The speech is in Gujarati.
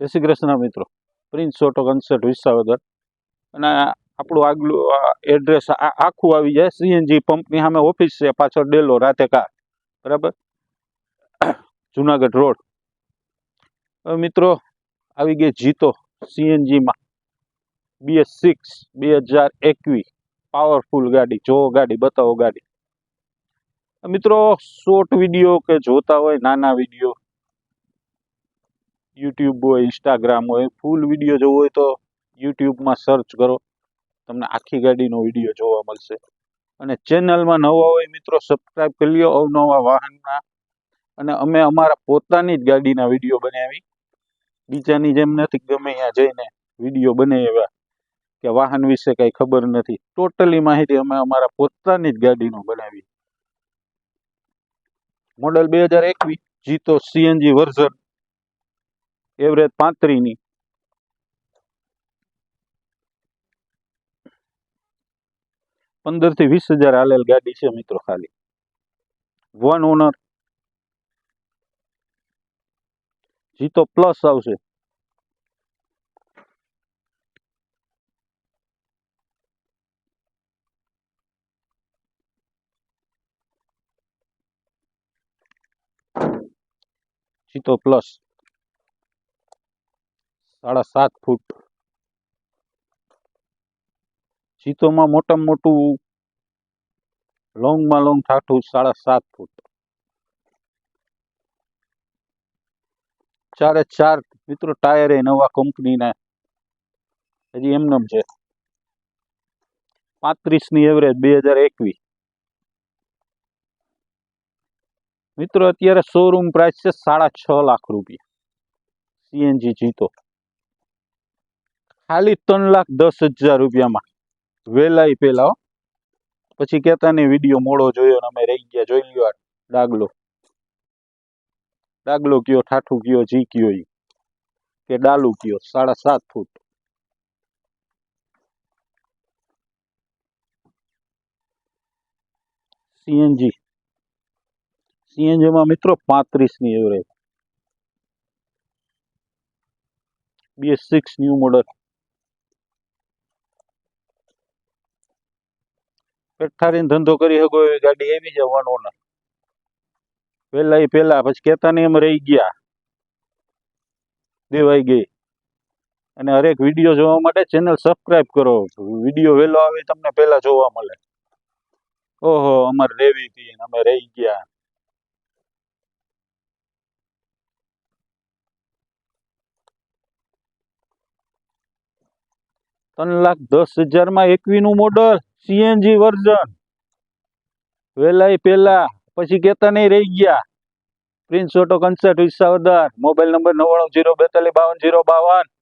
જય શ્રી કૃષ્ણ મિત્રો. Prince auto concert Visavadar. અને આપણું આગલું એડ્રેસ આખું આવી જાય સીએનજી પંપની સામે ઓફિસ છે, પાછળ ડેલો, રાતે કાર. બરાબર? જુનાગઢ રોડ. મિત્રો, આવી ગઈ જીતો સીએનજીમાં બીએસ સિક્સ બે હજાર એકવીસ. પાવરફુલ ગાડી જો ગાડી, બતાવો ગાડી. મિત્રો શોર્ટ વીડિયો કે જોતા હોય, નાના વીડિયો યુટ્યુબ હોય ઇન્સ્ટાગ્રામ હોય ફૂલ વીડિયો જોવો હોય તો યુટ્યુબમાં સર્ચ કરો. તમને આખી ગાડીનો વીડિયો જોવા મળશે. અને ચેનલમાં નવા હોય મિત્રો સબસ્ક્રાઈબ કરી લો અવનવા વાહનના. અને અમે અમારા પોતાની જ ગાડીના વીડિયો બનાવી. બીજાની જેમ નથી ગમે ત્યાં જઈને વીડિયો બનાવ્યા. કે વાહન વિશે કંઈ ખબર નથી. ટોટલી માહિતી અમે અમારા પોતાની જ ગાડીનો બનાવી. મોડલ બે હજાર એકવીસ, જીતો સીએનજી વર્ઝન એવરેજ પાંત્રીની. પંદરથી વીસ હજાર હાલેલ ગાડી છે મિત્રો ખાલી. વન ઓનર જીતો પ્લસ આવશે. જીતો પ્લસ સાડા સાત ફૂટ. જીતોમાં મોટામાં મોટું લોંગમાં લોંગ ઠાઠું સાડા સાત ફૂટ. ચારે ચાર મિત્રો ટાયર એ નવા કંપનીના. હજી એમનેમ છે. પાંત્રીસની એવરેજ બે હજાર એકવીસ. મિત્રો, અત્યારે શોરૂમ પ્રાઇસ છે સાડા છ લાખ રૂપિયા. સીએનજી જીતો. ખાલી ત્રણ લાખ દસ હજાર રૂપિયામાં. વેલાઈ પેલા. પછી કહેતા નહીં વીડિયો મોડો જોયો ને અમે રહી ગયા. જોઈ લ્યો આ ડાગલો. ડાગલો કયો, ઠાઠું કયો, જી કયો ઈ. કે ડાલુ કયો, સાડા સાત ફૂટ. સીએનજી. સીએનજીમાં મિત્રો પાંત્રીસની એવરેજ બે સિક્સ ન્યૂ મોડલ પેઠારીને ધંધો કરી શકો એવી ગાડી એવી છે વન ઓનર પેલા એ પેલા પછી કેતા નહીં એમ રહી ગયા. દેવાઈ ગઈ. અને હરેક વીડિયો જોવા માટે ચેનલ સબસ્ક્રાઈબ કરો. વીડિયો વહેલો આવે તમને પહેલા જોવા મળે. ઓહો, અમારે રેવી હતી અમે રહી ગયા. ત્રણ લાખ દસ હજારમાં એકવીનું મોડલ સીએનજી વર્ઝન. વેલાઈ પેલા, પછી કહેતા નહીં રહી ગયા. Prince auto concert Visavadar, mobile number નવ્વાણું, જીરો બેતાલીસ, બાવન, જીરો બાવન.